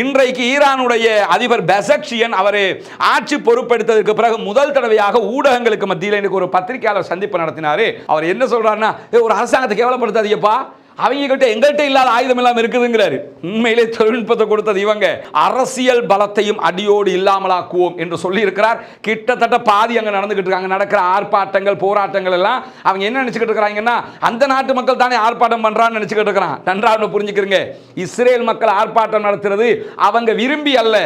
இன்றைக்கு ஈரானுடைய அதிபர் பெசக்ஷியன் அவர் ஆட்சி பொறுப்பெடுத்ததற்கு பிறகு முதல் தடவையாக ஊடகங்களுக்கு மத்தியில் எனக்கு ஒரு பத்திரிகையாளர் சந்திப்பு நடத்தினாரு. அவர் என்ன சொல்றாருன்னா ஒரு அரசாங்கத்தை கேவலப்படுத்தாதீங்கப்பா. அவங்க கிட்ட எங்கள்கிட்ட இல்லாத ஆயுதம் எல்லாம் இருக்குதுங்கிறாரு. உண்மையிலே தொழில்நுட்பத்தை கொடுத்தது இவங்க. அரசியல் பலத்தையும் அடியோடு இல்லாமலாக்குவோம் என்று சொல்லி இருக்கிறார் கிட்டத்தட்ட பாதி அங்கே நடந்துகிட்டு இருக்காங்க. நடக்கிற ஆர்ப்பாட்டங்கள் போராட்டங்கள் எல்லாம் அவங்க என்ன நினைச்சுக்கிட்டு இருக்கிறாங்கன்னா அந்த நாட்டு மக்கள் தானே ஆர்ப்பாட்டம் பண்றான்னு நினைச்சுக்கிட்டு இருக்கிறான். நன்றாக புரிஞ்சுக்கிறீங்க. இஸ்ரேல் மக்கள் ஆர்ப்பாட்டம் நடத்துறது அவங்க விரும்பி அல்ல.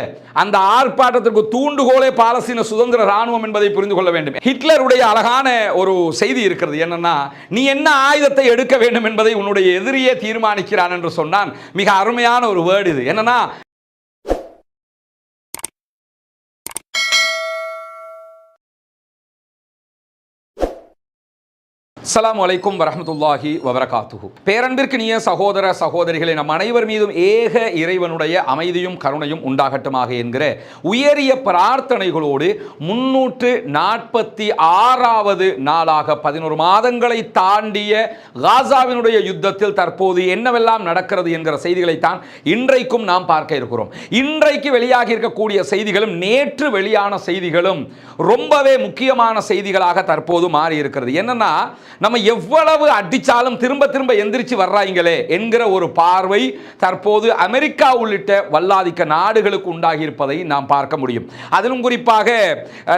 அந்த ஆர்ப்பாட்டத்திற்கு தூண்டுகோலே பாலஸ்தீன சுதந்திர ராணுவம் என்பதை புரிந்து கொள்ள வேண்டும். ஹிட்லருடைய அழகான ஒரு செய்தி இருக்கிறது என்னன்னா நீ என்ன ஆயுதத்தை எடுக்க வேண்டும் என்பதை உன்னுடைய எதிரியே தீர்மானிக்கிறான் என்று சொன்னான் மிக அருமையான ஒரு வேர்டு இது. என்னன்னா அஸ்லாம் வலைக்கும் வரமத்துல்லாஹி வபரகாத்துஹு. பேரன்பிற்கினிய நீய சகோதர சகோதரிகளை நம் அனைவர் மீதும் ஏக இறைவனுடைய அமைதியும் கருணையும் உண்டாகட்டுமாக என்கிற உயரிய பிரார்த்தனைகளோடு முன்னூற்று நாற்பத்தி ஆறாவது நாளாக பதினோரு மாதங்களை தாண்டிய காசாவினுடைய யுத்தத்தில் தற்போது என்னவெல்லாம் நடக்கிறது என்கிற செய்திகளைத்தான் இன்றைக்கும் நாம் பார்க்க இருக்கிறோம். இன்றைக்கு வெளியாகி இருக்கக்கூடிய செய்திகளும் நேற்று வெளியான செய்திகளும் ரொம்பவே முக்கியமான செய்திகளாக தற்போது மாறி இருக்கிறது. என்னன்னா நம்ம எவ்வளவு அடித்தாலும் திரும்ப திரும்ப எந்திரிச்சு வர்றாங்களே என்கிற ஒரு பார்வை தற்போது அமெரிக்கா உள்ளிட்ட வல்லாதிக்க நாடுகளுக்கு உண்டாகி இருப்பதை நாம் பார்க்க முடியும். அதிலும் குறிப்பாக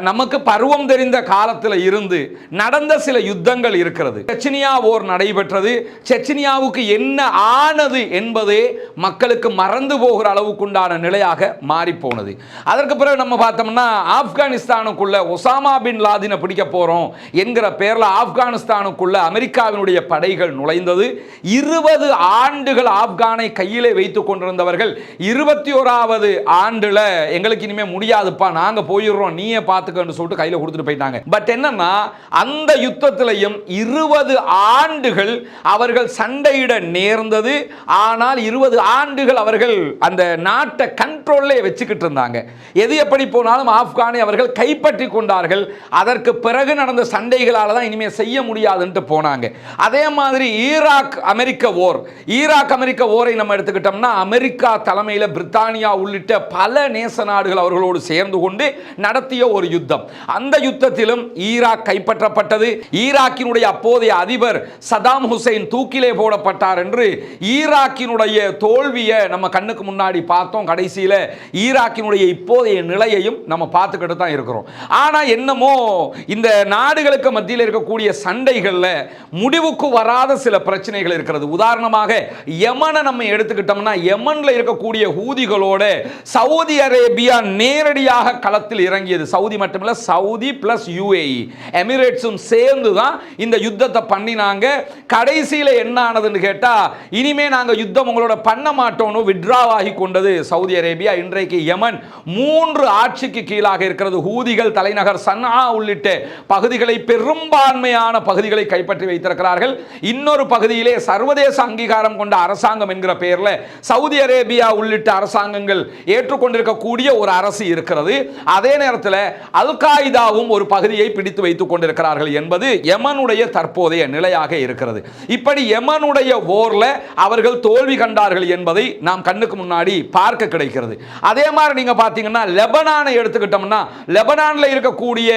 நமக்கு பருவம் தெரிந்த காலத்தில் இருந்து நடந்த சில யுத்தங்கள் இருக்கிறது. செச்சினியா ஓர் நடைபெற்றது. செச்சினியாவுக்கு என்ன ஆனது என்பதே மக்களுக்கு மறந்து போகிற அளவுக்குண்டான நிலையாக மாறிப்போனது. போனது அதற்கு பிறகு நம்ம பார்த்தோம்னா ஆப்கானிஸ்தானுக்குள்ள ஒசாமா பின் லாதினை பிடிக்க போகிறோம் என்கிற பேரில் ஆப்கானிஸ்தான் ஆப்கானுக்குள்ள அமெரிக்காவினுடைய படைகள் நுழைந்தது. இருபது ஆண்டுகள் ஆப்கானை கையிலே வைத்துக் கொண்டிருந்தவர்கள் இருபத்தி ஓராவது ஆண்டுல எங்களுக்கு இனிமே முடியாதுப்பா நாங்க போயிடுறோம் நீயே பார்த்துக்கன்னு சொல்லிட்டு கையில கொடுத்துட்டு போயிட்டாங்க. பட் என்னன்னா அந்த யுத்தத்திலையும் இருபது ஆண்டுகள் அவர்கள் சண்டையிட நேர்ந்தது. ஆனால் இருபது ஆண்டுகள் அவர்கள் அந்த நாட்டை கண்ட்ரோல்லே வச்சுக்கிட்டு இருந்தாங்க. எது எப்படி போனாலும் ஆப்கானை அவர்கள் கைப்பற்றி கொண்டார்கள். அதற்கு பிறகு நடந்த சண்டைகளால தான் இனிமே செய்ய முடியாது கூடாதுன்ட்டு போனாங்க. அதே மாதிரி ஈராக் அமெரிக்க ஓர் ஈராக் அமெரிக்க ஓரை நம்ம எடுத்துக்கிட்டோம்னா அமெரிக்கா தலைமையில் பிரித்தானியா உள்ளிட்ட பல நேச நாடுகள் அவர்களோடு சேர்ந்து கொண்டு நடத்திய ஒரு யுத்தம். அந்த யுத்தத்திலும் ஈராக் கைப்பற்றப்பட்டது. ஈராக்கினுடைய அப்போதைய அதிபர் சதாம் ஹுசைன் தூக்கிலே போடப்பட்டார் என்று ஈராக்கினுடைய தோல்வியை நம்ம கண்ணுக்கு முன்னாடி பார்த்தோம் கடைசியில். ஈராக்கினுடைய இப்போதைய நிலையையும் நம்ம பார்த்துக்கிட்டு தான் இருக்கிறோம். ஆனால் என்னமோ இந்த நாடுகளுக்கு மத்தியில் இருக்கக்கூடிய சண்டைகள் சண்டைகளில் முடிவுக்கு வராத சில பிரச்சனைகள் இருக்கிறது. உதாரணமாக யமனை நம்ம எடுத்துக்கிட்டோம்னா யமனில் இருக்கக்கூடிய ஹூதிகளோட சவுதி அரேபியா நேரடியாக களத்தில் இறங்கியது. சவுதி மட்டுமில்ல சவுதி பிளஸ் யுஏஇ எமிரேட்ஸும் சேர்ந்து தான் இந்த யுத்தத்தை பண்ணினாங்க. கடைசியில் என்ன ஆனதுன்னு கேட்டால் இனிமே நாங்கள் யுத்தம் உங்களோட பண்ண மாட்டோம்னு withdraw ஆகி கொண்டது சவுதி அரேபியா. இன்றைக்கு யமன் மூன்று ஆட்சிக்கு கீழாக இருக்கிறது. ஹூதிகள் தலைநகர் சன்னா உள்ளிட்ட பகுதிகளை பெரும்பான்மையான பகுதிகளை பகுதிகளை கைப்பற்றி வைத்திருக்கிறார்கள். இன்னொரு பகுதியிலே சர்வதேச அங்கீகாரம் கொண்ட அரசாங்கம் என்கிற பெயரில் சவுதி அரேபியா உள்ளிட்ட அரசாங்கங்கள் ஏற்றுக்கொண்டிருக்கக்கூடிய ஒரு அரசு இருக்கிறது. அதே நேரத்தில் அல் காய்தாவும் ஒரு பகுதியை பிடித்து வைத்துக் கொண்டிருக்கிறார்கள் என்பது யமனுடைய தற்போதைய நிலையாக இருக்கிறது. இப்படி யமனுடைய போர்ல அவர்கள் தோல்வி கண்டார்கள் என்பதை நாம் கண்ணுக்கு முன்னாடி பார்க்க கிடைக்கிறது. அதே மாதிரி நீங்க பார்த்தீங்கன்னா லெபனானை எடுத்துக்கிட்டோம்னா லெபனானில் இருக்கக்கூடிய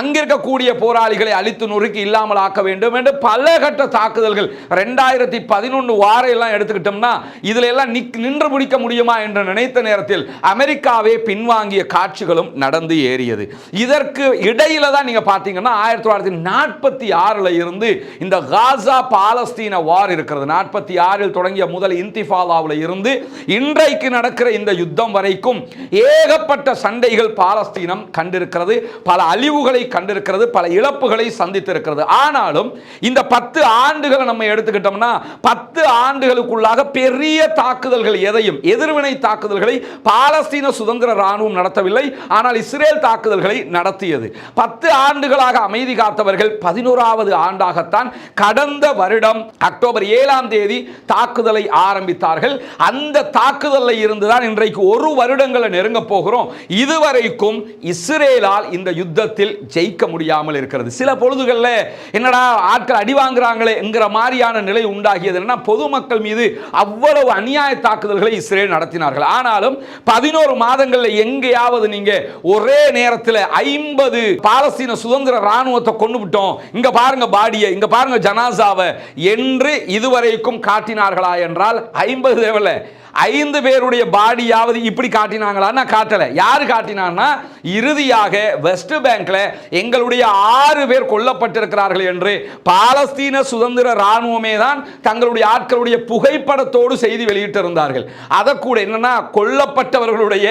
அங்கிருக்கக்கூடிய போராளிகளை அழித்து நொறுக்கி இல்லாமல் ஆக்க வேண்டும் என்று பல கட்ட தாக்குதல்கள். ரெண்டாயிரத்தி பதினொன்று வார எல்லாம் எடுத்துக்கிட்டோம்னா இதுல எல்லாம் நிக்- நின்று முடிக்க முடியுமா என்று நினைத்த நேரத்தில் அமெரிக்காவே பின்வாங்கிய காட்சிகளும் நடந்து ஏறியது. இதற்கு இடையில தான் நீங்க பார்த்தீங்கன்னா ஆயிரத்தி தொள்ளாயிரத்தி நாற்பத்தி ஆறுல இருந்து இந்த காசா பாலஸ்தீன வார் இருக்கிறது. நாற்பத்தி ஆறில் தொடங்கிய முதல் இன்திஃபாலாவில் இருந்து இன்றைக்கு நடக்கிற இந்த யுத்தம் வரைக்கும் ஏகப்பட்ட சண்டைகள் பாலஸ்தீனம் கண்டிருக்கிறது. பல அழிவுகளை கண்டிருக்கிறது. பல இழப்புகளை சந்தித்திருக்கிறது. ஆனால் இருந்தாலும் இந்த பத்து ஆண்டுகளை நம்ம எடுத்துக்கிட்டோம்னா பத்து ஆண்டுகளுக்குள்ளாக பெரிய தாக்குதல்கள் எதையும் எதிர்வினை தாக்குதல்களை பாலஸ்தீன சுதந்திர ராணுவம் நடத்தவில்லை. ஆனால் இஸ்ரேல் தாக்குதல்களை நடத்தியது. பத்து ஆண்டுகளாக அமைதி காத்தவர்கள் பதினோராவது ஆண்டாகத்தான் கடந்த வருடம் அக்டோபர் ஏழாம் தேதி தாக்குதலை ஆரம்பித்தார்கள். அந்த தாக்குதலில் இருந்துதான் இன்றைக்கு ஒரு வருடங்களை நெருங்க போகிறோம். இதுவரைக்கும் இஸ்ரேலால் இந்த யுத்தத்தில் ஜெயிக்க முடியாமல் இருக்கிறது. சில பொழுதுகளில் என்னடா என்னடா ஆட்கள் அடி வாங்குறாங்களே என்கிற மாதிரியான நிலை உண்டாகியது என்னன்னா பொதுமக்கள் மீது அவ்வளவு அநியாய தாக்குதல்களை இஸ்ரேல் நடத்தினார்கள். ஆனாலும் பதினோரு மாதங்களில் எங்கேயாவது நீங்க ஒரே நேரத்தில் ஐம்பது பாலஸ்தீன சுதந்திர ராணுவத்தை கொண்டு விட்டோம். இங்க பாருங்க பாடியை இங்க பாருங்க ஜனாசாவை என்று இதுவரைக்கும் காட்டினார்களா என்றால் ஐம்பது தேவையில்லை. ஐந்து பேருடைய பாடியாவது இப்படி காட்டினாங்களா? நான் காட்டல. யார் காட்டினான்னா இறுதியாக வெஸ்ட் பேங்க்ல எங்களுடைய ஆறு பேர் கொல்லப்பட்டிருக்கிறார்கள் என்று பாலஸ்தீன சுதந்திர ராணுவமே தான் தங்களுடைய ஆட்களுடைய புகைப்படத்தோடு செய்தி வெளியிட்டிருந்தார்கள். அதை கூட என்னன்னா கொல்லப்பட்டவர்களுடைய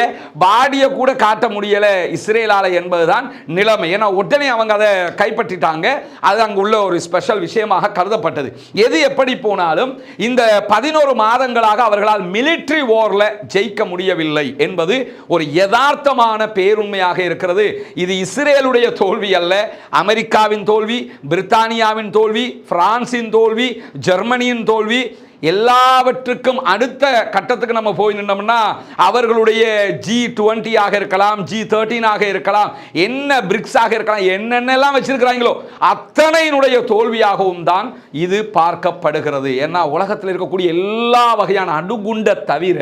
பாடியை கூட காட்ட முடியல இஸ்ரேலால என்பதுதான் நிலைமை. ஏன்னா உடனே அவங்க அதை கைப்பற்றிட்டாங்க. அது அங்கு உள்ள ஒரு ஸ்பெஷல் விஷயமாக கருதப்பட்டது. எது எப்படி போனாலும் இந்த பதினோரு மாதங்களாக அவர்களால் மிலிட்ரி வார்ல ஜெயிக்க முடியவில்லை என்பது ஒரு யதார்த்தமான பேருண்மையாக இருக்கிறது. இது இஸ்ரேலுடைய தோல்வி அல்ல அமெரிக்காவின் தோல்வி பிரித்தானியாவின் தோல்வி பிரான்சின் தோல்வி ஜெர்மனியின் தோல்வி எல்லாவற்றுக்கும் அடுத்த கட்டத்துக்கு நம்ம போய் நின்றோம்னா அவர்களுடைய ஜி டுவெண்ட்டியாக இருக்கலாம் ஜி தேர்ட்டீனாக இருக்கலாம் என்ன பிரிக்ஸாக இருக்கலாம் என்னென்னலாம் வச்சிருக்கிறாங்களோ அத்தனையினுடைய தோல்வியாகவும் தான் இது பார்க்கப்படுகிறது. ஏன்னா உலகத்தில் இருக்கக்கூடிய எல்லா வகையான அணுகுண்டை தவிர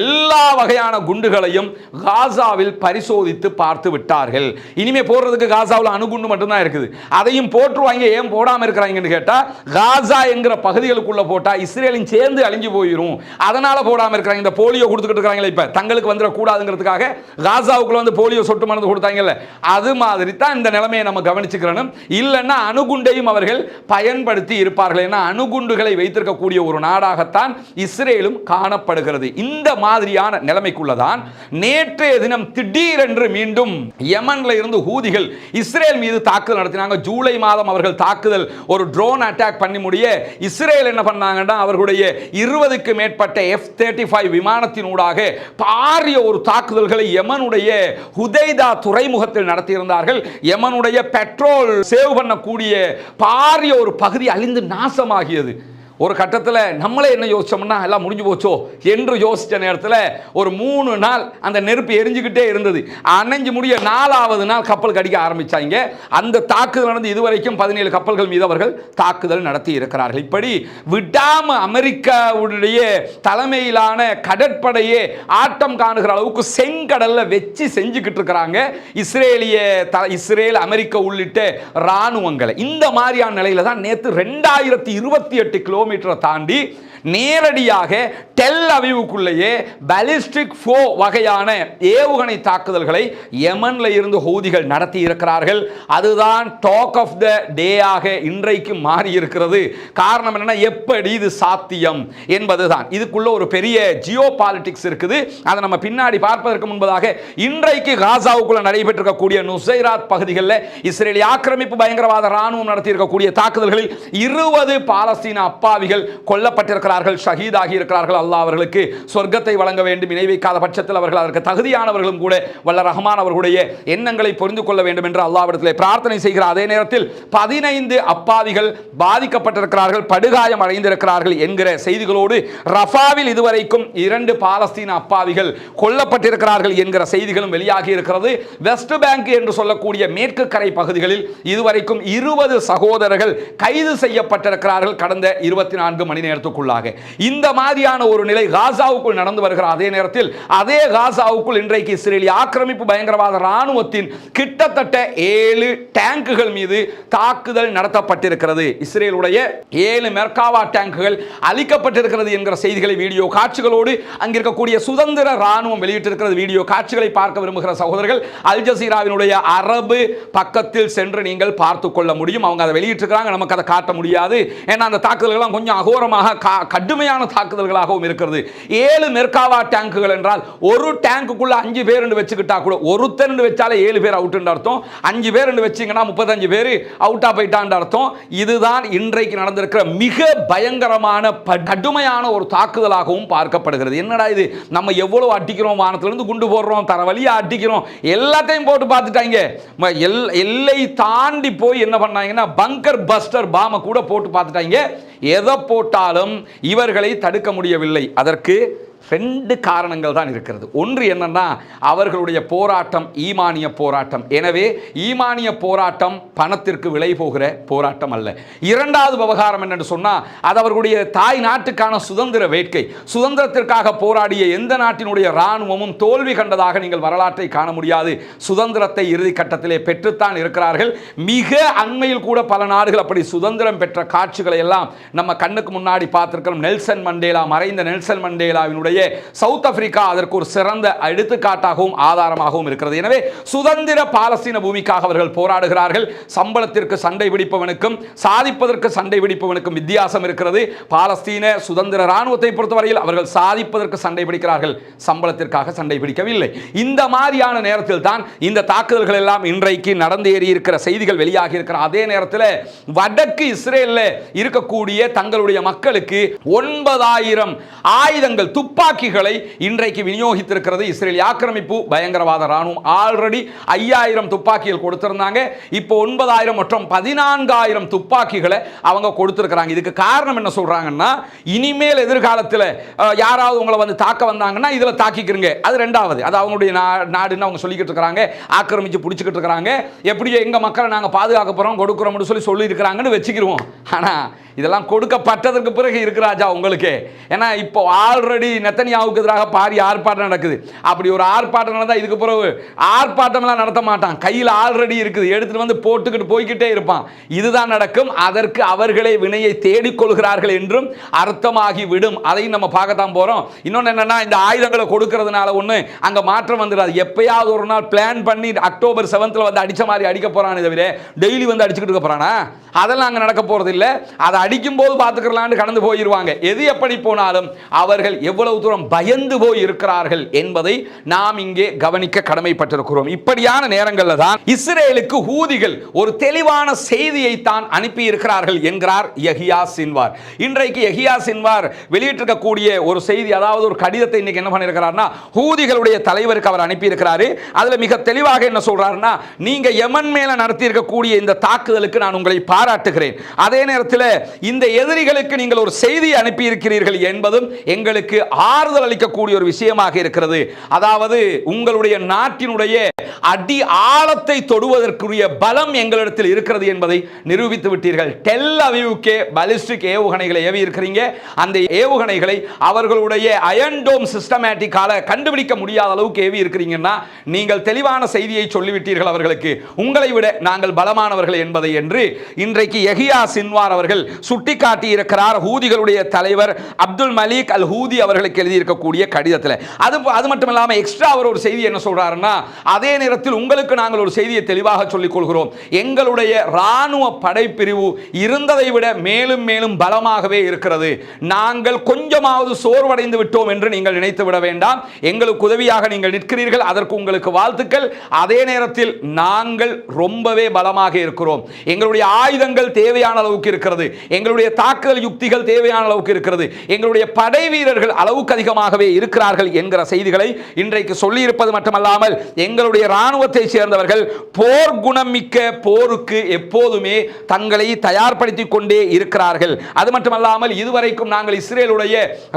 எல்லா வகையான குண்டுகளையும் காசாவில் பரிசோதித்து பார்த்து விட்டார்கள். இனிமே போடுறதுக்கு காசாவில் அணுகுண்டு மட்டும்தான் இருக்குது. அதையும் போட்டுருவாங்க ஏன் போடாமல் இருக்கிறாங்கன்னு கேட்டால் காசா என்கிற பகுதிகளுக்குள்ள போட்டா இஸ்ரேலின் சேர்ந்து அழிஞ்சு போயிடும் அதனால போடாமல் இருக்கிறாங்க. இந்த போலியோ கொடுத்துக்கிட்டு இருக்கிறாங்களே இப்போ. தங்களுக்கு வந்துடக்கூடாதுங்கிறதுக்காக காசாவுக்குள்ள வந்து போலியோ சொட்டு மருந்து கொடுத்தாங்கல்ல. அது மாதிரி தான் இந்த நிலைமையை நம்ம கவனிச்சுக்கிறணும். இல்லைன்னா அணுகுண்டையும் அவர்கள் பயன்படுத்தி இருப்பார்கள். ஏன்னா அணுகுண்டுகளை வைத்திருக்கக்கூடிய ஒரு நாடாகத்தான் இஸ்ரேலும் காணப்படுகிறது. இந்த மாதிரியான நிலைமைக்குள்ளதான் நேற்றைய தினம் திடீரென்று மீண்டும் யமன்ல இருந்து ஹூதிகள் இஸ்ரேல் மீது தாக்குதல் நடத்தினாங்க. ஜூலை மாதம் அவர்கள் தாக்குதல் ஒரு ட்ரோன் அட்டாக் பண்ணி முடிய இஸ்ரேல் என்ன பண்ணாங்கன்னா அவர்களுடைய இருபதுக்கு மேற்பட்ட எஃப் தேர்ட்டி ஃபைவ் விமானத்தினூடாக பாரிய ஒரு தாக்குதல்களை யமனுடைய ஹுதைதா துறைமுகத்தில் நடத்தியிருந்தார்கள். யமனுடைய பெட்ரோல் சேவ் பண்ணக்கூடிய பாரிய ஒரு பகுதி அழிந்து நாசமாகியது. ஒரு கட்டத்தில் நம்மளே என்ன யோசிச்சோம்னா எல்லாம் முடிஞ்சு போச்சோ என்று யோசித்த நேரத்தில் ஒரு மூணு நாள் அந்த நெருப்பு எரிஞ்சுக்கிட்டே இருந்தது. அணைஞ்சு முடிய நாலாவது நாள் கப்பல் கடிக்க ஆரம்பிச்சாங்க. அந்த தாக்குதல் நடந்து இதுவரைக்கும் பதினேழு கப்பல்கள் மீது அவர்கள் தாக்குதல் நடத்தி இருக்கிறார்கள். இப்படி விடாமல் அமெரிக்காவுடைய தலைமையிலான கடற்படையே ஆட்டம் காணுகிற அளவுக்கு செங்கடலில் வச்சு செஞ்சுக்கிட்டு இருக்கிறாங்க. இஸ்ரேலிய த இஸ்ரேல் அமெரிக்கா உள்ளிட்ட இராணுவங்களை. இந்த மாதிரியான நிலையில தான் நேற்று ரெண்டாயிரத்தி இருபத்தி எட்டு கிலோமீட்டர் கிலோமீட்டரை தாண்டி நேரடியாக டெல் அவிவுக்குள்ளேயே பாலிஸ்டிக் ஃபோ வகையான ஏவுகணை தாக்குதல்களை யமன்ல இருந்து ஹவுதிகள் நடத்தி இருக்கிறார்கள். அதுதான் டாக் ஆஃப் த டே ஆக இன்றைக்கு மாறி இருக்கிறது. காரணம் என்னன்னா எப்படி இது சாத்தியம் என்பதுதான். இதுக்குள்ள ஒரு பெரிய ஜியோ பாலிட்டிக்ஸ் இருக்குது. அதை நம்ம பின்னாடி பார்ப்பதற்கு முன்பதாக இன்றைக்கு காசாவுக்குள்ள நடைபெற்றிருக்கக்கூடிய நுசைராத் பகுதிகளில் இஸ்ரேலிய ஆக்கிரமிப்பு பயங்கரவாத ராணுவம் நடத்தியிருக்கக்கூடிய தாக்குதல்களில் இருபது பாலஸ்தீன அப்பாவிகள் இருக்கிறார்கள் ஷஹீதாகி இருக்கிறார்கள் அல்லாஹ் அவர்களுக்கு. சொர்க்கத்தை வழங்க வேண்டும் இணை வைக்காத பட்சத்தில் அவர்கள் அதற்கு தகுதியானவர்களும் கூட வல்ல ரஹ்மான் அவர்களுடைய எண்ணங்களை புரிந்து கொள்ள வேண்டும் என்று அல்லாவிடத்தில் பிரார்த்தனை செய்கிற அதே நேரத்தில் பதினைந்து அப்பாவிகள் பாதிக்கப்பட்டிருக்கிறார்கள் படுகாயம் அடைந்திருக்கிறார்கள் என்கிற செய்திகளோடு ரஃபாவில் இதுவரைக்கும் இரண்டு பாலஸ்தீன அப்பாவிகள் கொல்லப்பட்டிருக்கிறார்கள் என்கிற செய்திகளும் வெளியாகி இருக்கிறது. வெஸ்ட் பேங்க் என்று சொல்லக்கூடிய மேற்கு கரை பகுதிகளில் இதுவரைக்கும் இருபது சகோதரர்கள் கைது செய்யப்பட்டிருக்கிறார்கள். கடந்த இருபத்தி நான்கு மணி நேரத்துக்குள்ளாக. இந்த மாதிரியான ஒரு நிலை காசாவுக்குள் நடந்து வருகிற அதே நேரத்தில் அதே காசாவுக்குள் இன்றைக்கு இஸ்ரேலிய ஆக்கிரமிப்பு பயங்கரவாத ராணுவத்தின் கிட்டத்தட்ட ஏழு டேங்குகள் மீது தாக்குதல் நடத்தப்பட்டிருக்கிறது. இஸ்ரேலுடைய ஏழு மெர்காவா டேங்குகள் அழிக்கப்பட்டிருக்கிறது என்கிற செய்திகளை வீடியோ காட்சிகளோடு அங்கிருக்கக்கூடிய சுதந்திர ராணுவம் வெளியிட்டிருக்கிறது. வீடியோ காட்சிகளை பார்க்க விரும்புகிற சகோதரர்கள் அல் ஜசீராவினுடைய அரபு பக்கத்தில் சென்று நீங்கள் பார்த்து கொள்ள முடியும். அவங்க அதை வெளியிட்டிருக்கிறாங்க நமக்கு அதை காட்ட முடியாது. ஏன்னா அந்த தாக்குதல்கள்லாம் கொஞ்சம் அகோரமாக கா- கடுமையான தாக்குதல்களாகவும் இருக்கிறது. ஏழு மெர்காவா டேங்குகள் என்றால் ஒரு டேங்குக்குள்ள அஞ்சு பேர் வச்சுக்கிட்டா கூட ஒருத்தர் வச்சாலே ஏழு பேர் அவுட் அர்த்தம். அஞ்சு பேர் வச்சீங்கன்னா முப்பத்தஞ்சு பேர் அவுட்டா போயிட்டான் அர்த்தம். இதுதான் இன்றைக்கு நடந்திருக்கிற மிக பயங்கரமான ப- கடுமையான ஒரு தாக்குதலாகவும் பார்க்கப்படுகிறது. என்னடா இது? நம்ம எவ்வளவு அடிக்கிறோம்? வானத்திலிருந்து குண்டு போடுறோம் தர வழியாக அடிக்கிறோம் எல்லாத்தையும் போட்டு பார்த்துட்டாங்க. எல்- எல்லை தாண்டி போய் என்ன பண்ணாங்கன்னா பங்கர் பஸ்டர் பாம கூட போட்டு பார்த்துட்டாங்க. எதை போட்டாலும் இவர்களை தடுக்க முடியவில்லை. அதற்கு ரெண்டு காரணங்கள் தான் இருக்கிறது. ஒன்று என்னன்னா அவர்களுடைய போராட்டம் ஈமானிய போராட்டம். எனவே ஈமானிய போராட்டம் பணத்திற்கு விலை போகிற போராட்டம் அல்ல. இரண்டாவது விவகாரம் என்னன்னு சொன்னால் அது அவர்களுடைய தாய் நாட்டுக்கான சுதந்திர வேட்கை. சுதந்திரத்திற்காக போராடிய எந்த நாட்டினுடைய இராணுவமும் தோல்வி கண்டதாக நீங்கள் வரலாற்றை காண முடியாது. சுதந்திரத்தை இறுதி கட்டத்திலே பெற்றுத்தான் இருக்கிறார்கள். மிக அண்மையில் கூட பல நாடுகள் அப்படி சுதந்திரம் பெற்ற காட்சிகளை எல்லாம் நம்ம கண்ணுக்கு முன்னாடி பார்த்திருக்கிறோம். நெல்சன் மண்டேலா மறைந்த நெல்சன் மண்டேலாவினுடைய சவுத் ஆப்பிரிக்கா அதற்கு ஒரு சிறந்த எடுத்துக்காட்டாகவும் ஆதாரமாகவும் இருக்கிறது. எனவே சுதந்திர பாலஸ்தீன பூமிக்காக அவர்கள் போராடுகிறார்கள். சம்பளத்திற்கு சண்டை பிடிப்பவனுக்கும் சாதிப்பதற்கு சண்டை பிடிப்பவனுக்கும் வித்தியாசம் இருக்கிறது. பாலஸ்தீன சுதந்திர ராணுவத்தை பொறுத்தவரையில் அவர்கள் சாதிப்பதற்கு சண்டை பிடிக்கிறார்கள். சம்பளத்திற்காக சண்டை பிடிக்கவில்லை. இந்த மாதிரியான நேரத்தில் தான் இந்த தாக்குதல்கள் எல்லாம் இன்றைக்கு நடந்தேறி இருக்கிற செய்திகள் வெளியாகி இருக்கிற அதே நேரத்தில் வடக்கு இஸ்ரேலில் இருக்கக்கூடிய தங்களுடைய மக்களுக்கு ஒன்பதாயிரம் ஆயுதங்கள் துப்பாக்கிகளை இன்றைக்கு விநியோகித்திருக்கிறது. இஸ்ரேல் ஆக்கிரமிப்பு பயங்கரவாத ராணுவம் ஆல்ரெடி ஐயாயிரம் துப்பாக்கிகள் கொடுத்திருந்தாங்க. இப்போ ஒன்பதாயிரம் மற்றும் பதினான்காயிரம் துப்பாக்கிகளை அவங்க கொடுத்திருக்கிறாங்க. இதுக்கு காரணம் என்ன சொல்றாங்கன்னா இனிமேல் எதிர்காலத்தில் யாராவது உங்களை வந்து தாக்க வந்தாங்கன்னா இதில் தாக்கிக்கிறீங்க. அது ரெண்டாவது. அது அவங்களுடைய நா- நாடுன்னு அவங்க சொல்லிக்கிட்டு இருக்கிறாங்க. ஆக்கிரமிச்சு பிடிச்சிக்கிட்டு இருக்கிறாங்க. எப்படியோ எங்கள் மக்களை நாங்கள் பாதுகாக்க போகிறோம் கொடுக்குறோம்னு சொல்லி சொல்லியிருக்கிறாங்கன்னு வச்சுக்கிடுவோம் வச்சுக்கிருவோம். இதெல்லாம் கொடுக்கப்பட்டதற்கு பிறகு இருக்கு ராஜா உங்களுக்கு. ஏன்னா இப்போ ஆல்ரெடி நெத்தனியாவுக்கு எதிராக பாரி ஆர்ப்பாட்டம் நடக்குது. அப்படி ஒரு ஆர்ப்பாட்டம் நடந்தால் இதுக்கு பிறகு ஆர்ப்பாட்டம்லாம் நடத்த மாட்டான். கையில் ஆல்ரெடி இருக்குது. எடுத்துட்டு வந்து போட்டுக்கிட்டு போய்க்கிட்டே இருப்பான். இதுதான் நடக்கும். அதற்கு அவர்களே வினையை தேடிக்கொள்கிறார்கள் என்றும் அர்த்தமாகி விடும். அதையும் நம்ம பார்க்கத்தான் போகிறோம் இன்னொன்று என்னன்னா இந்த ஆயுதங்களை கொடுக்கறதுனால ஒன்று அங்கே மாற்றம் வந்துடாது எப்பயாவது ஒரு நாள் பிளான் பண்ணி அக்டோபர் செவன்த்தில் வந்து அடிச்ச மாதிரி அடிக்க போகிறானே தவிர டெய்லி வந்து அடிச்சுக்கிட்டு இருக்க அதெல்லாம் அங்கே நடக்க போகிறது இல்லை அதை அடிக்கும்போது பார்த்துக்கலான்னு கடந்து போயிடுவாங்க எது எப்படி போனாலும் அவர்கள் எவ்வளவு தூரம் பயந்து போய் இருக்கிறார்கள் என்பதை நாம் இங்கே கவனிக்க கடமைப்பட்டிருக்கிறோம். இப்படியான நேரங்களில் தான் இஸ்ரேலுக்கு ஹூதிகள் ஒரு தெளிவான செய்தியை தான் அனுப்பி இருக்கிறார்கள் என்கிறார் யஹியா சின்வார். இன்றைக்கு யஹியா சின்வார் வெளியிட்டிருக்கக்கூடிய ஒரு செய்தி அதாவது ஒரு கடிதத்தை இன்னைக்கு என்ன பண்ணியிருக்கிறார்னா ஹூதிகளுடைய தலைவருக்கு அவர் அனுப்பி இருக்கிறாரு அதுல மிக தெளிவாக என்ன சொல்றாருன்னா நீங்க யமன் மேல நடத்தி இருக்கக்கூடிய இந்த தாக்குதலுக்கு நான் உங்களை பாராட்டுகிறேன். அதே நேரத்தில் இந்த எதிரிகளுக்கு நீங்கள் ஒரு செய்தி அனுப்பி இருக்கிறீர்கள் என்பதும் எங்களுக்கு ஆறுதல் அளிக்கக்கூடிய ஒரு விஷயமாக இருக்கிறது. அதாவது உங்களுடைய நாட்டினுடைய அடி ஆழத்தை தொடுவதற்குரிய பலம் எங்களிடத்தில் இருக்கிறது என்பதை நிரூபித்து விட்டீர்கள். டெல் அவிவுக்கே பலிஸ்டிக் ஏவுகணைகளை ஏவி இருக்கிறீங்க அந்த ஏவுகணைகளை அவர்களுடைய அயன்டோம் சிஸ்டமேட்டிக்கால கண்டுபிடிக்க முடியாத அளவுக்கு ஏவி இருக்கிறீங்கன்னா நீங்கள் தெளிவான செய்தியை சொல்லிவிட்டீர்கள் அவர்களுக்கு. உங்களை விட நாங்கள் பலமானவர்கள் என்பதை என்று இன்றைக்கு எஹியா சின்வார் அவர்கள் சுட்டிக்காட்டி இருக்கிறார் ஹூதிகளுடைய தலைவர் அப்துல் மலீக் அல் ஹூதி அவர்களுக்கு எழுதியிருக்கக்கூடிய கடிதத்தில். அது அது மட்டும் இல்லாமல் எக்ஸ்ட்ரா அவர் ஒரு செய்தி என்ன சொல்கிறாருன்னா அதே நேரத்தில் உங்களுக்கு நாங்கள் ஒரு செய்தியை தெளிவாக சொல்லிக் கொள்கிறோம். எங்களுடைய இராணுவ படைப்பிரிவு இருந்ததை விட மேலும் மேலும் பலமாகவே இருக்கிறது. நாங்கள் கொஞ்சமாவது சோர்வடைந்து விட்டோம் என்று நீங்கள் நினைத்து விட வேண்டாம். எங்களுக்கு உதவியாக நீங்கள் நிற்கிறீர்கள் அதற்கு உங்களுக்கு வாழ்த்துக்கள். அதே நேரத்தில் நாங்கள் ரொம்பவே பலமாக இருக்கிறோம். எங்களுடைய ஆயுதங்கள் தேவையான அளவுக்கு இருக்கிறது. எங்களுடைய தாக்குதல் யுக்திகள் தேவையான அளவுக்கு இருக்கிறது. எங்களுடைய படை வீரர்கள் அளவுக்கு அதிகமாகவே இருக்கிறார்கள் என்கிற செய்திகளை இன்றைக்கு சொல்லியிருப்பது மட்டுமல்லாமல் எங்களுடைய இராணுவத்தை சேர்ந்தவர்கள் போர் குணமிக்க போருக்கு எப்போதுமே தங்களை தயார்படுத்திக் கொண்டே இருக்கிறார்கள். அது மட்டுமல்லாமல் இதுவரைக்கும் நாங்கள் இஸ்ரேலுடைய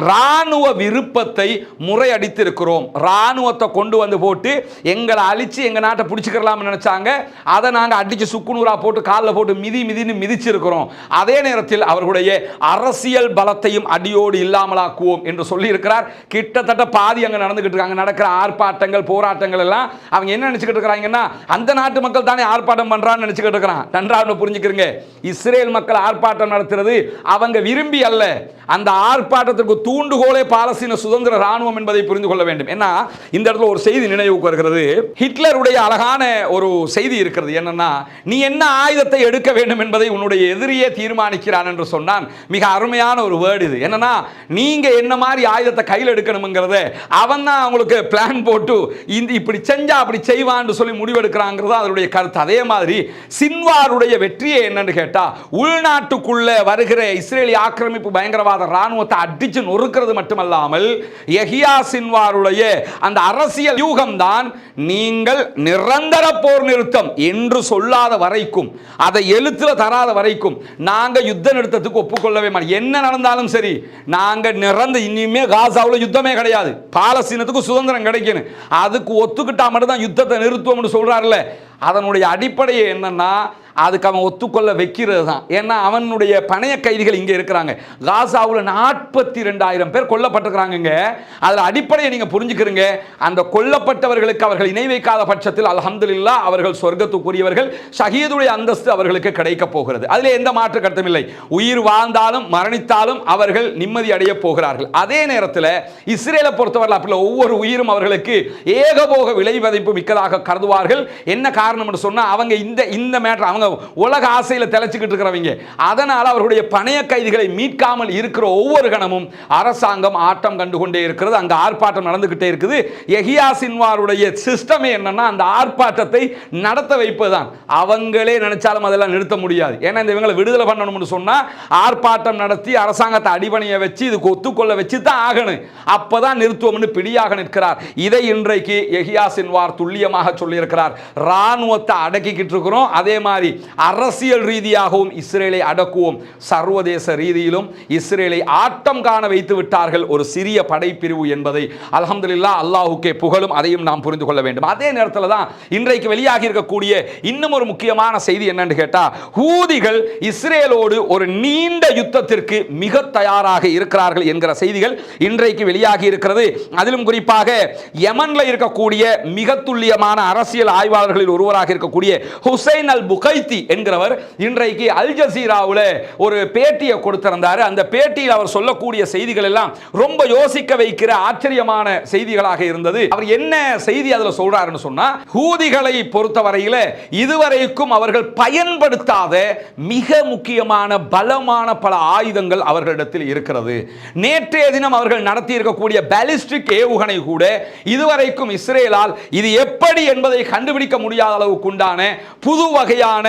இராணுவ விருப்பத்தை முறையடித்திருக்கிறோம். இராணுவத்தை கொண்டு வந்து போட்டு எங்களை அழிச்சு எங்க நாட்டை பிடிச்சிக்கலாம்னு நினைச்சாங்க. அதை நாங்கள் அடிச்சு சுக்குநூறா போட்டு காலில் போட்டு மிதி மிதின்னு மிதிச்சிருக்கிறோம். அதே நேரத்தில் அவர்களுடைய அரசியல் பலத்தையும் அடியோடு இல்லாமலாக்குவோம் என்று இருக்கிறார். கிட்டத்தட்ட பாதி அங்கே நடந்துகிட்டு இருக்காங்க நடக்கிற ஆர்ப்பாட்டங்கள் போராட்டங்கள் எல்லாம் அவங்க என்ன நினைச்சுக்கிட்டு இருக்கிறாங்கன்னா அந்த நாட்டு மக்கள் தானே ஆர்ப்பாட்டம் பண்ணுறான்னு நினச்சிக்கிட்டு இருக்கிறான். நன்றாக புரிஞ்சுக்கிறீங்க. இஸ்ரேல் மக்கள் ஆர்ப்பாட்டம் நடத்துறது அவங்க விரும்பி அல்ல. அந்த ஆர்ப்பாட்டத்திற்கு தூண்டுகோலே பாலஸ்தீன சுதந்திர ராணுவம் என்பதை புரிந்து கொள்ள வேண்டும். ஏன்னா இந்த இடத்துல ஒரு செய்தி நினைவுக்கு வருகிறது. ஹிட்லருடைய அழகான ஒரு செய்தி இருக்கிறது. என்னன்னா நீ என்ன ஆயுதத்தை எடுக்க வேண்டும் என்பதை உன்னுடைய எதிரியே தீர்மானிக்கிறான் என்று சொன்னான். மிக அருமையான ஒரு வேர்டு இது. என்னன்னா நீங்க என்ன மாதிரி ஆயுதத்தை கையில் எடுக்கணுங்கிறத அவன் தான் அவங்களுக்கு பிளான் போட்டு இந்த இப்படி செஞ்சா அப்படி செய்வான்னு சொல்லி முடிவெடுக்கிறாங்கிறது அதனுடைய கருத்து. அதே மாதிரி சின்வாருடைய வெற்றியை என்னன்னு கேட்டால் உள்நாட்டுக்குள்ள வருகிற இஸ்ரேலி ஆக்கிரமிப்பு பயங்கரவாத ராணுவத்தை அடிச்சு நொறுக்கிறது மட்டுமல்லாமல் எஹியா சின்வாருடைய அந்த அரசியல் யூகம் தான் நீங்கள் நிரந்தர போர் நிறுத்தம் என்று சொல்லாத வரைக்கும் அதை எழுத்துல தராத வரைக்கும் நாங்கள் யுத்த நிறுத்தத்துக்கு ஒப்புக்கொள்ளவே மாட்டோம். என்ன நடந்தாலும் சரி நாங்கள் நிரந்த இனிமே காசாவில் யுத்தமே கிடையாது. பாலஸ்தீனத்துக்கு சுதந்திரம் கிடைக்கணும் அதுக்கு ஒத்துக்கிட்டா மட்டும் தான் யுத்தத்தை நிறுத்துவோம்னு சொல்கிறாருல்ல அதனுடைய அடிப்படையை என்னென்னா அதுக்கு அவன் ஒத்துக்கொள்ள வைக்கிறது தான் ஏன்னா அவனுடைய பணைய கைதிகள் இங்கே இருக்கிறாங்க. காசாவில் நாற்பத்தி ரெண்டாயிரம் பேர் கொல்லப்பட்டிருக்கிறாங்க அதில் அடிப்படையை நீங்கள் புரிஞ்சுக்கிறீங்க. அந்த கொல்லப்பட்டவர்களுக்கு அவர்கள் இணை வைக்காத பட்சத்தில் அல்ஹம்துலில்லா அவர்கள் சொர்க்கத்துக்குரியவர்கள் ஷஹீதுடைய அந்தஸ்து அவர்களுக்கு கிடைக்க போகிறது. அதில் எந்த மாற்று கருத்தும் இல்லை. உயிர் வாழ்ந்தாலும் மரணித்தாலும் அவர்கள் நிம்மதி அடைய போகிறார்கள். அதே நேரத்தில் இஸ்ரேலை பொறுத்தவரை அப்படி ஒவ்வொரு உயிரும் அவர்களுக்கு ஏகபோக விலை மதிப்பு மிக்கதாக கருதுவார்கள். என்ன காரணம்னு சொன்னால் அவங்க இந்த இந்த மேட்டர் அவங்க உலக ஆசையில் தெளிச்சுக்கிட்டு இருக்கிறவங்க. அதனால் அவர்களுடைய பணைய கைதிகளை மீட்காமல் இருக்கிற ஒவ்வொரு கணமும் அரசாங்கம் ஆட்டம் கண்டு கொண்டே இருக்கிறது. அங்கே ஆர்ப்பாட்டம் நடந்துக்கிட்டே இருக்குது. எஹியா சின்வாருடைய சிஸ்டமே என்னன்னா அந்த ஆர்ப்பாட்டத்தை நடத்த வைப்பதுதான். அவங்களே நினைச்சாலும் அதெல்லாம் நிறுத்த முடியாது. ஏன்னா இந்த இவங்களை விடுதலை பண்ணணும்னு சொன்னால் ஆர்ப்பாட்டம் நடத்தி அரசாங்கத்தை அடிபணிய வச்சு இதுக்கு ஒத்துக்கொள்ள வச்சு தான் ஆகணும். அப்பதான் நிறுத்துவோம்னு பிடியாக நிற்கிறார். இதை இன்றைக்கு எஹியா சின்வார் துல்லியமாக சொல்லியிருக்கிறார். ராணுவத்தை அடக்கிக்கிட்டு இருக்கிறோம். அதே மாதிரி அரசியல் ரீதியாகவும் இஸ்ரேலை அடக்குவோம். சர்வதேச ரீதியிலும் இஸ்ரேலை ஆட்டம் காண வைத்து விட்டார்கள். ஒரு சிறிய படைப்பிரிவு என்பதை அல்ஹம்துலில்லாஹ் அல்லாஹுக்கே புகழும். அதையும் நாம் புரிந்து கொள்ள வேண்டும். அதே நேரத்தில் தான் இன்றைக்கு வெளியாகி இருக்கக்கூடிய இன்னும் ஒரு முக்கியமான செய்தி என்னன்னு கேட்டால் ஹூதிகள் இஸ்ரேலோடு ஒரு நீண்ட யுத்தத்திற்கு மிக தயாராக இருக்கிறார்கள் என்கிற செய்திகள் இன்றைக்கு வெளியாகி இருக்கிறது. அதிலும் குறிப்பாக யமன்ல இருக்கக்கூடிய மிக துல்லியமான அரசியல் ஆய்வாளர்களில் ஒருவராக இருக்கக்கூடிய ஹுசைன் அல் புகை குவைத்தி என்கிறவர் இன்றைக்கு அல் ஜசீராவில் ஒரு பேட்டியை கொடுத்திருந்தார். அந்த பேட்டியில் அவர் சொல்லக்கூடிய செய்திகள் எல்லாம் ரொம்ப யோசிக்க வைக்கிற ஆச்சரியமான செய்திகளாக இருந்தது. அவர் என்ன செய்தி அதில் சொல்றாருன்னு சொன்னா ஹூதிகளை பொறுத்தவரையில் இதுவரைக்கும் அவர்கள் பயன்படுத்தாத மிக முக்கியமான பலமான பல ஆயுதங்கள் அவர்களிடத்தில் இருக்கிறது. நேற்றைய தினம் அவர்கள் நடத்தி இருக்கக்கூடிய பாலிஸ்டிக் ஏவுகணை கூட இதுவரைக்கும் இஸ்ரேலால் இது எப்படி என்பதை கண்டுபிடிக்க முடியாத அளவுக்கு உண்டான புது வகையான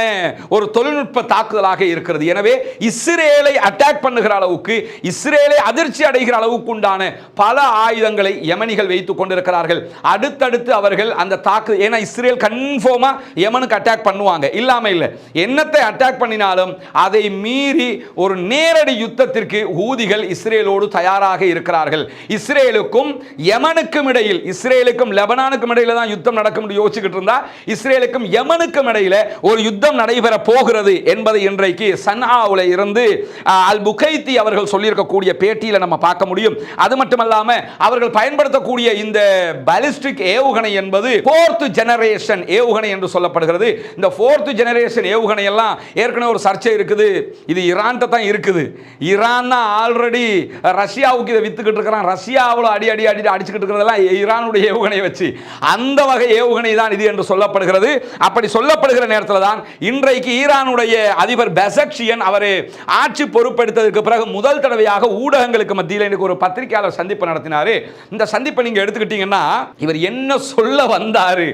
ஒரு தொழில்நுட்ப தாக்குதலாக இருக்கிறது. எனவே இஸ்ரேலை அட்டாக் பண்ணுகிற அளவுக்கு இஸ்ரேலை அதிர்ச்சி அடைகிற அளவுக்கு உண்டான பல ஆயுதங்களை யமனிகள் வைத்துக் கொண்டிருக்கிறார்கள். அடுத்தடுத்து அவர்கள் அந்த தாக்கு ஏன்னா இஸ்ரேல் கன்ஃபார்மா யமனுக்கு அட்டாக் பண்ணுவாங்க. இல்லாம இல்லை. என்னத்தை அட்டாக் பண்ணினாலும் அதை மீறி ஒரு நேரடி யுத்தத்திற்கு ஊதிகள் இஸ்ரேலோடு தயாராக இருக்கிறார்கள். இஸ்ரேலுக்கும் யமனுக்கும் இடையில் இஸ்ரேலுக்கும் லெபனானுக்கும் இடையில தான் யுத்தம் நடக்கும் யோசிச்சுக்கிட்டு இருந்தா இஸ்ரேலுக்கும் யமனுக்கும் இடையில ஒரு யுத்தம் நடைபெற போகிறது என்பதை இன்றைக்கு சன்ஹாவுல இருந்து அல் புகைத்தி அவர்கள் சொல்லியிருக்கக்கூடிய பேட்டியில் நம்ம பார்க்க முடியும். அது மட்டுமல்லாமல் அவர்கள் பயன்படுத்தக்கூடிய இந்த பாலிஸ்டிக் ஏவுகணை என்பது ஃபோர்த் ஜெனரேஷன் ஏவுகணை என்று சொல்லப்படுகிறது. இந்த ஃபோர்த் ஜெனரேஷன் ஏவுகணை எல்லாம் ஏற்கனவே ஒரு சர்ச்சை இருக்குது. இது ஈரான்ட்ட தான் இருக்குது. ஈரான் தான் ஆல்ரெடி ரஷ்யாவுக்கு இதை வித்துக்கிட்டு இருக்கிறான். ரஷ்யாவில் அடி அடி அடி அடிச்சுக்கிட்டு இருக்கிறதெல்லாம் ஈரானுடைய ஏவுகணையை வச்சு. அந்த வகை ஏவுகணை தான் இது என்று சொல்லப்படுகிறது. அப்படி சொல்லப்படுகிற நேரத்தில் தான் இன்றைக்கு ஈரானுடைய அதிபர் பெசக்ஷியன் அவர் ஆட்சி பொறுப்பெடுத்ததற்கு பிறகு முதல் தடவையாக ஊடகங்களுக்கு மத்தியில் எனக்கு ஒரு பத்திரிகையாளர் சந்திப்பு நடத்தினார். இந்த சந்திப்பை நீங்கள் எடுத்துக்கிட்டீங்கன்னா இவர் என்ன சொல்ல வந்தார்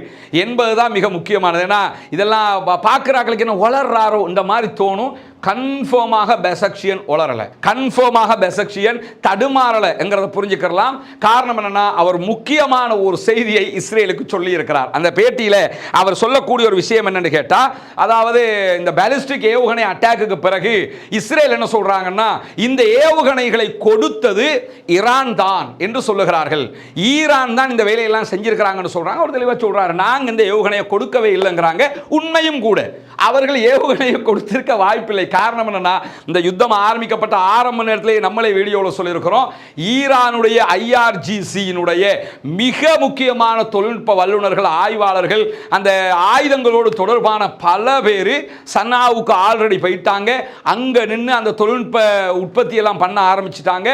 என்பது தான் மிக முக்கியமானது. ஏன்னா இதெல்லாம் பார்க்குறாங்களுக்கு பார்க்குறாக்களுக்கு என்ன வளர்றாரோ இந்த மாதிரி தோணும். கன்ஃபார்மாக பெசக்ஷியன் உளரல கன்ஃபார்மாக பெசக்ஷியன் தடுமாறலை என்கிறத புரிஞ்சுக்கலாம் காரணம் என்னன்னா அவர் முக்கியமான ஒரு செய்தியை இஸ்ரேலுக்கு சொல்லி இருக்கிறார் அந்த பேட்டியில் அவர் சொல்லக்கூடிய ஒரு விஷயம் என்னன்னு கேட்டா அதாவது இந்த பேலிஸ்டிக் ஏவுகணை அட்டாக்கு பிறகு இஸ்ரேல் என்ன சொல்றாங்கன்னா இந்த ஏவுகணைகளை கொடுத்தது ஈரான் தான் என்று சொல்லுகிறார்கள். ஈரான் தான் இந்த வேலையெல்லாம் செஞ்சிருக்கிறாங்கன்னு சொல்றாங்க. ஒரு தெளிவாக சொல்றாரு நாங்க இந்த ஏவுகணையை கொடுக்கவே இல்லைங்கிறாங்க. உண்மையும் கூட அவர்கள் ஏவுகணையை கொடுத்திருக்க வாய்ப்பில்லை காரணம் என்னன்னா இந்த யுத்தம் ஆரம்பிக்கப்பட்ட ஆரம்ப நேரத்திலேயே நம்மளே வீடியோவில் சொல்லியிருக்கிறோம். ஈரானுடைய ஐஆர்ஜிசியினுடைய மிக முக்கியமான தொழில்நுட்ப வல்லுநர்கள் ஆய்வாளர்கள் அந்த ஆயுதங்களோடு தொடர்பான பல பேர் சன்னாவுக்கு ஆல்ரெடி போயிட்டாங்க. அங்கே நின்று அந்த தொழில்நுட்ப உற்பத்தியெல்லாம் பண்ண ஆரம்பிச்சிட்டாங்க.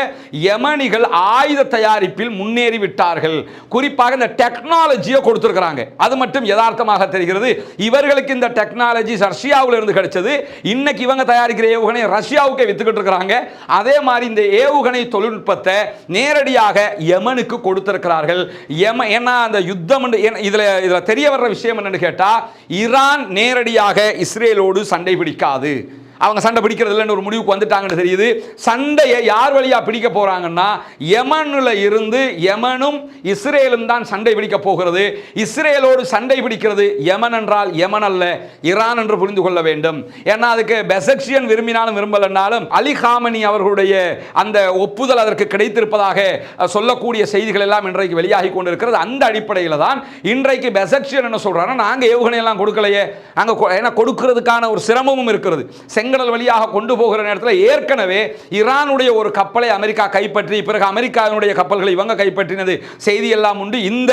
யமனிகள் ஆயுத தயாரிப்பில் முன்னேறி விட்டார்கள். குறிப்பாக இந்த டெக்னாலஜியை கொடுத்துருக்குறாங்க. அது மட்டும் யதார்த்தமாக தெரிகிறது. இவர்களுக்கு இந்த டெக்னாலஜி ரஷ்யாவில் இருந்து கிடைச்சது. இன்னைக்கு இவங்க தயாரிக்கிற ஏவுகணை ரஷ்யாவுக்கே வித்துக்கிட்டு இருக்கிறாங்க. அதே மாதிரி இந்த ஏவுகணை தொழில்நுட்பத்தை நேரடியாக யமனுக்கு கொடுத்திருக்கிறார்கள். யம ஏன்னா அந்த யுத்தம் இதில் இதில் இதுல இதுல தெரிய வர்ற விஷயம் என்னன்னு கேட்டால் ஈரான் நேரடியாக இஸ்ரேலோடு சண்டை பிடிக்காது. அவங்க சண்டை பிடிக்கிறது இல்லைன்னு ஒரு முடிவுக்கு வந்துட்டாங்கன்னு தெரியுது. சண்டையை யார் வழியாக பிடிக்க போகிறாங்கன்னா யமனில் இருந்து யமனும் இஸ்ரேலும் தான் சண்டை பிடிக்க போகிறது. இஸ்ரேலோடு சண்டை பிடிக்கிறது யமன் என்றால் யமன் அல்ல ஈரான் என்று புரிந்து கொள்ள வேண்டும். ஏன்னா அதுக்கு பெசக்ஷியன் விரும்பினாலும் விரும்பலனாலும் அலி ஹாமனி அவர்களுடைய அந்த ஒப்புதல் அதற்கு கிடைத்திருப்பதாக சொல்லக்கூடிய செய்திகள் எல்லாம் இன்றைக்கு வெளியாகி கொண்டிருக்கிறது. அந்த அடிப்படையில் தான் இன்றைக்கு பெசக்ஷியன் என்ன சொல்கிறாங்கன்னா நாங்கள் ஏவுகணையெல்லாம் கொடுக்கலையே. நாங்கள் கொ- ஏன்னா கொடுக்கறதுக்கான ஒரு சிரமமும் இருக்கிறது. செங்கடல் வழியாக கொண்டு போகிற நேரத்தில் ஏற்கனவே ஈரானுடைய ஒரு கப்பலை அமெரிக்கா கைப்பற்றி பிறகு அமெரிக்காவினுடைய கப்பல்களை இவங்க கைப்பற்றினது. செய்தி எல்லாம் உண்டு. இந்த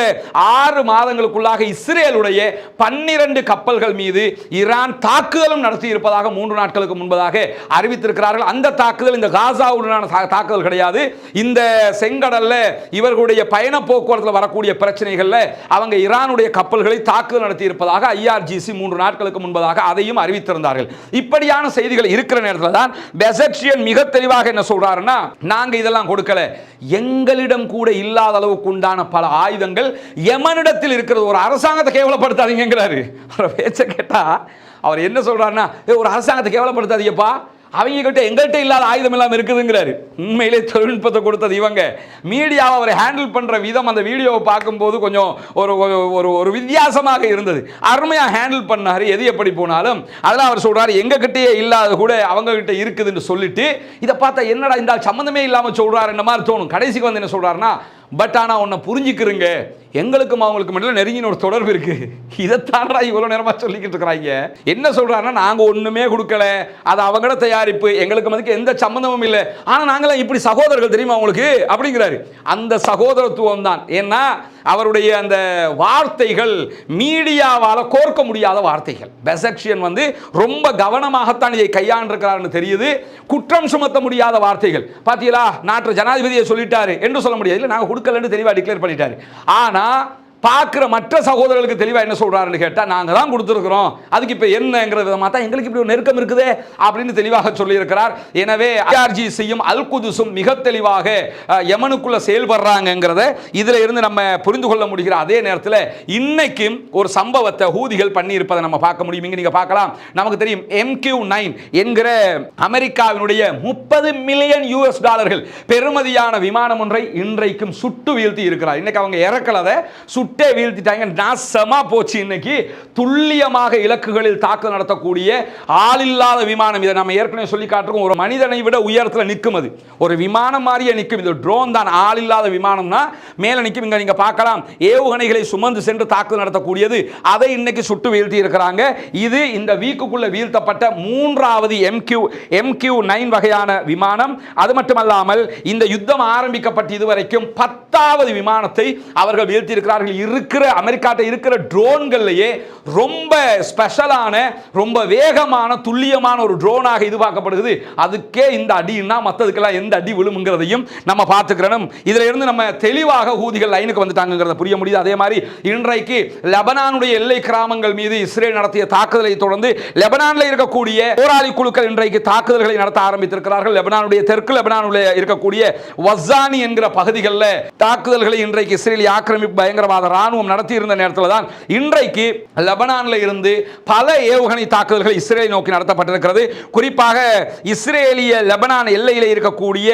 ஆறு மாதங்களுக்குள்ளாக இஸ்ரேலுடைய பன்னிரண்டு கப்பல்கள் மீது ஈரான் தாக்குதலும் நடத்தி இருப்பதாக மூன்று நாட்களுக்கு முன்பதாக அறிவித்திருக்கிறார்கள். அந்த தாக்குதல் இந்த காசாவுடனான தாக்குதல் கிடையாது. இந்த செங்கடல்ல இவர்களுடைய பயண போக்குவரத்தில் வரக்கூடிய பிரச்சனைகள்ல அவங்க ஈரானுடைய கப்பல்களை தாக்குதல் நடத்தி இருப்பதாக ஐஆர்ஜிசி மூன்று நாட்களுக்கு முன்பதாக அதையும் அறிவித்திருந்தார்கள். இப்படியான செய்திகள் இருக்கிற நேரத்தில் தான் பெசக்ஷியன் மிக தெளிவாக என்ன சொல்றாருன்னா நாங்க இதெல்லாம் கொடுக்கல. எங்களிடம் கூட இல்லாத அளவுக்கு உண்டான பல ஆயுதங்கள் எமனிடத்தில் இருக்கிறது. ஒரு அரசாங்கத்தை கேவலப்படுத்தாதீங்கிறாரு அவர் பேச்சை கேட்டால் அவர் என்ன சொல்றாருன்னா ஒரு அரசாங்கத்தை கேவலப்படுத்தாதீங்கப்பா. அவங்க கிட்ட எங்கள்கிட்ட இல்லாத ஆயுதம் எல்லாம் இருக்குதுங்கிறாரு. உண்மையிலே தொழில்நுட்பத்தை கொடுத்தது இவங்க. மீடியாவை அவர் ஹேண்டில் பண்ற விதம் அந்த வீடியோவை பார்க்கும்போது கொஞ்சம் ஒரு ஒரு- ஒரு ஒரு வித்தியாசமாக இருந்தது. அருமையா ஹேண்டில் பண்ணாரு எது எப்படி போனாலும். அதெல்லாம் அவர் சொல்றாரு எங்க இல்லாத கூட அவங்க கிட்ட இருக்குதுன்னு சொல்லிட்டு இதை பார்த்தா என்னடா இந்த சம்மந்தமே இல்லாம சொல்றாரு என்ன மாதிரி தோணும். கடைசிக்கு வந்து என்ன சொல்றாருன்னா பட் ஆனால் உன்னை புரிஞ்சுக்கிறங்க. எங்களுக்கும் அவங்களுக்கு மட்டும் நெருங்கின ஒரு தொடர்பு இருக்கு. இதைத்தான்டா இவ்வளோ நேரமாக சொல்லிக்கிட்டு இருக்கிறாங்க? என்ன சொல்கிறாங்கன்னா நாங்கள் ஒன்றுமே கொடுக்கல. அது அவங்களோட தயாரிப்பு. எங்களுக்கு அதுக்கு எந்த சம்மந்தமும் இல்லை. ஆனால் நாங்களாம் இப்படி சகோதரர்கள் தெரியுமா அவங்களுக்கு அப்படிங்கிறாரு. அந்த சகோதரத்துவம் தான் ஏன்னா அவருடைய அந்த வார்த்தைகள் மீடியாவால் கோர்க்க முடியாத வார்த்தைகள். பெசக்ஷியன் வந்து ரொம்ப கவனமாகத்தான் இதை கையாண்டிருக்கிறார்னு தெரியுது. குற்றம் சுமத்த முடியாத வார்த்தைகள். பார்த்தீங்களா நாட்டு ஜனாதிபதியை சொல்லிட்டாரு. என்று சொல்ல முடியாது. இல்லை நாங்கள் குருக்கள் கொடுக்கலன்னு தெளிவா டிக்ளேர் பண்ணிட்டாரு. ஆனால் பார்க்குற மற்ற சகோதரர்களுக்கு தெளிவாக என்ன சொல்கிறாருன்னு கேட்டால் நாங்கள் தான் கொடுத்துருக்குறோம். அதுக்கு இப்போ என்னங்கிற விதமாக தான் எங்களுக்கு இப்படி ஒரு நெருக்கம் இருக்குதே அப்படின்னு தெளிவாக சொல்லியிருக்கிறார். எனவே ஐஆர்ஜிசியும் அல் குதுசும் மிக தெளிவாக யமனுக்குள்ளே செயல்படுறாங்கங்கிறத இதில் இருந்து நம்ம புரிந்து கொள்ள முடிகிற அதே நேரத்தில் இன்னைக்கும் ஒரு சம்பவத்தை ஹூதிகள் பண்ணியிருப்பதை நம்ம பார்க்க முடியும். இங்கே நீங்கள் பார்க்கலாம். நமக்கு தெரியும் எம்கியூ நைன் என்கிற அமெரிக்காவினுடைய முப்பது மில்லியன் யூஎஸ் டாலர்கள் பெருமதியான விமானம் ஒன்றை இன்றைக்கும் சுட்டு வீழ்த்தி இருக்கிறார். இன்னைக்கு அவங்க இறக்கலதை சுட்டு வீழ்த்திட்டாங்க. நாசமா போச்சு இன்னைக்கு. துல்லியமாக இலக்குகளில் தாக்குதல் நடத்தக்கூடிய ஆளில்லாத விமானம். இதை நம்ம ஏற்கனவே சொல்லி காட்டுறோம் ஒரு மனிதனை விட உயரத்தில் நிற்கும் அது. ஒரு விமானம் மாதிரியே நிற்கும். இது ட்ரோன் தான். ஆளில்லாத விமானம்னா மேலே நிற்கும். இங்க நீங்க பார்க்கலாம். ஏவுகணைகளை சுமந்து சென்று தாக்குதல் நடத்தக்கூடியது. அதை இன்னைக்கு சுட்டு வீழ்த்தி இருக்கிறாங்க. இது இந்த வீக்குக்குள்ள வீழ்த்தப்பட்ட மூன்றாவது எம்கியூ எம்கியூ நைன் வகையான விமானம். அது மட்டுமல்லாமல் இந்த யுத்தம் ஆரம்பிக்கப்பட்ட இதுவரைக்கும் பத்தாவது விமானத்தை அவர்கள் வீழ்த்தி இருக்கிறார்கள் இருக்கிற அமெரிக்காட்ட இருக்கிற ட்ரோன்கள்லையே ரொம்ப ஸ்பெஷலான ரொம்ப வேகமான துல்லியமான ஒரு ட்ரோனாக இது பார்க்கப்படுகிறது அதுக்கே இந்த அடின்னா மற்றதுக்கெல்லாம் எந்த அடி விழுமுங்கிறதையும் நம்ம பார்த்துக்கிறோம் இதில் இருந்து நம்ம தெளிவாக ஹூதிகள் லைனுக்கு வந்துட்டாங்கிறத புரிய முடியுது. அதே மாதிரி இன்றைக்கு லெபனானுடைய எல்லை கிராமங்கள் மீது இஸ்ரேல் நடத்திய தாக்குதலை தொடர்ந்து லெபனானில் இருக்கக்கூடிய போராளி குழுக்கள் இன்றைக்கு தாக்குதல்களை நடத்த ஆரம்பித்திருக்கிறார்கள். லெபனானுடைய தெற்கு லெபனானில் இருக்கக்கூடிய வசானி என்கிற பகுதிகளில் தாக்குதல்களை இன்றைக்கு இஸ்ரேலிய ஆக்கிரமிப்பு பயங்கரவாத ராணுவம் நடத்தி இருந்த நேரத்தில் தான் இன்றைக்கு லெபனானில் இருந்து பல ஏவுகணை தாக்குதல்கள் இஸ்ரேலை நோக்கி நடத்தப்பட்டிருக்கிறது. குறிப்பாக இஸ்ரேலிய லெபனான் எல்லையில் இருக்கக்கூடிய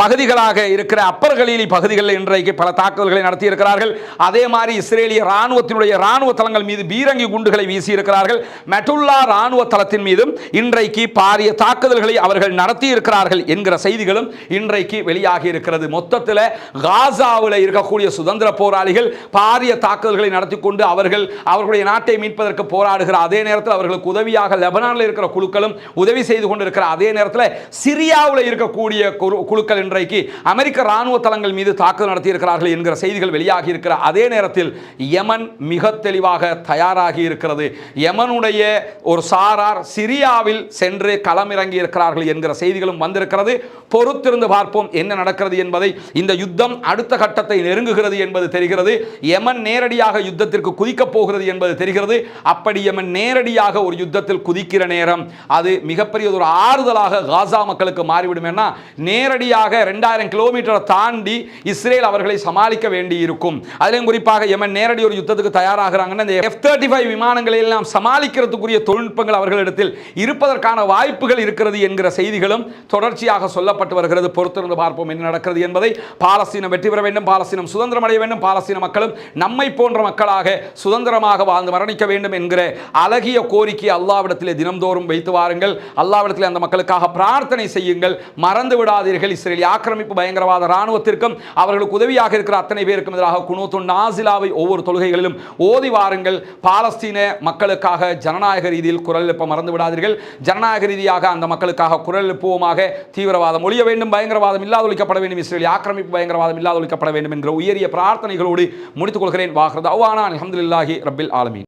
பகுதிகளாக இருக்கிற அப்பர் கலீலி பகுதிகளில் இன்றைக்கு பல தாக்குதல்களை நடத்தி இருக்கிறார்கள் அதே மாதிரி இஸ்ரேலிய ராணுவத்தினுடைய ராணுவ தளங்கள் மீது பீரங்கி குண்டுகளை வீசியிருக்கிறார்கள். மெட்டுல்லா ராணுவ தளத்தின் மீதும் இன்றைக்கு பாரிய தாக்குதல்களை அவர்கள் நடத்தி இருக்கிறார்கள் என்கிற செய்திகளும் இன்றைக்கு வெளியாகி இருக்கிறது. மொத்தத்தில் காசாவில் இருக்கக்கூடிய சுதந்திர போராளிகள் பாரிய தாக்குதல்களை நடத்தி கொண்டு அவர்கள் அவர்களுடைய நாட்டை மீட்பதற்கு போராடுகிற அதே நேரத்தில் அவர்களுக்கு உதவியாக லெபனானில் இருக்கிற குழுக்களும் உதவி செய்து கொண்டிருக்கிற அதே நேரத்தில் சிரியாவில் இருக்கக்கூடிய குழு- குழுக்கள் இன்றைக்கு அமெரிக்க ராணுவ தளங்கள் மீது தாக்குதல் நடத்தியிருக்கிறார்கள் என்கிற செய்திகள் வெளியாகி இருக்கிற அதே நேரத்தில் யமன் மிக தெளிவாக தயாராகி இருக்கிறது. யமனுடைய ஒரு சாரார் சிரியாவில் சென்று களமிறங்கி இருக்கிறார்கள் என்கிற செய்திகளும் வந்திருக்கிறது. பொறுத்திருந்து பார்ப்போம் என்ன நடக்கிறது என்பதை. இந்த யுத்தம் அடுத்த கட்டத்தை நெருங்குகிறது என்பது தெரிகிறது. யமன் யமன் நேரடியாக யுத்தத்திற்கு குதிக்கப் போகிறது என்பது தெரிகிறது. அப்படி யமன் நேரடியாக ஒரு யுத்தத்தில் குதிக்கிற நேரம் அது மிகப்பெரிய ஒரு ஆறுதலாக காசா மக்களுக்கு மாறிவிடும். ஏன்னா நேரடியாக ரெண்டாயிரம் கிலோமீட்டரை தாண்டி இஸ்ரேல் அவர்களை சமாளிக்க வேண்டி இருக்கும் அதிலும் குறிப்பாக யமன் நேரடி ஒரு யுத்தத்துக்கு தயாராகிறாங்கன்னா இந்த எஃப் தேர்ட்டி ஃபைவ் விமானங்களை எல்லாம் சமாளிக்கிறதுக்குரிய தொழில்நுட்பங்கள் அவர்களிடத்தில் இருப்பதற்கான வாய்ப்புகள் இருக்கிறது என்கிற செய்திகளும் தொடர்ச்சியாக சொல்லப்பட்டு வருகிறது. பொறுத்திருந்து பார்ப்போம் என்ன நடக்கிறது என்பதை. பாலஸ்தீனம் வெற்றி பெற வேண்டும். பாலஸ்தீனம் சுதந்திரம் அடைய வேண்டும். பாலஸ்தீன மக்களும் நம்மை போன்ற மக்களாக சுதந்திரமாக வாழ்ந்து மரணிக்க வேண்டும் என்கிற அழகிய கோரிக்கை அல்லாவிடத்திலே தினம்தோறும் வைத்து வாருங்கள். அல்லாவிடத்திலே அந்த மக்களுக்காக பிரார்த்தனை செய்யுங்கள். மறந்து விடாதீர்கள். இஸ்ரேல் ஆக்கிரமிப்பு பயங்கரவாத இராணுவத்திற்கும் அவர்களுக்கு உதவியாக இருக்கிற அத்தனை பேருக்கும் எதிராக குனூத்து நாசிலாவை ஒவ்வொரு தொழுகைகளிலும் ஓதி வாருங்கள். பாலஸ்தீன மக்களுக்காக ஜனநாயக ரீதியில் குரல் எழுப்ப மறந்து விடாதீர்கள். ஜனநாயக ரீதியாக அந்த மக்களுக்காக குரல் எழுப்புவோமாக தீவிரவாதம் ஒழிய வேண்டும். பயங்கரவாதம் இல்லாதொழிக்கப்பட வேண்டும். இஸ்ரேல் ஆக்கிரமிப்பு பயங்கரவாதம் இல்லாதொழிக்கப்பட வேண்டும் என்கிற உயரிய பிரார்த்தனைகளோடு முடித்துக் கொள்கிறேன் வாஹ்ரத் அவானா அலமதுல்லாஹி ரபில் ஆலமீன்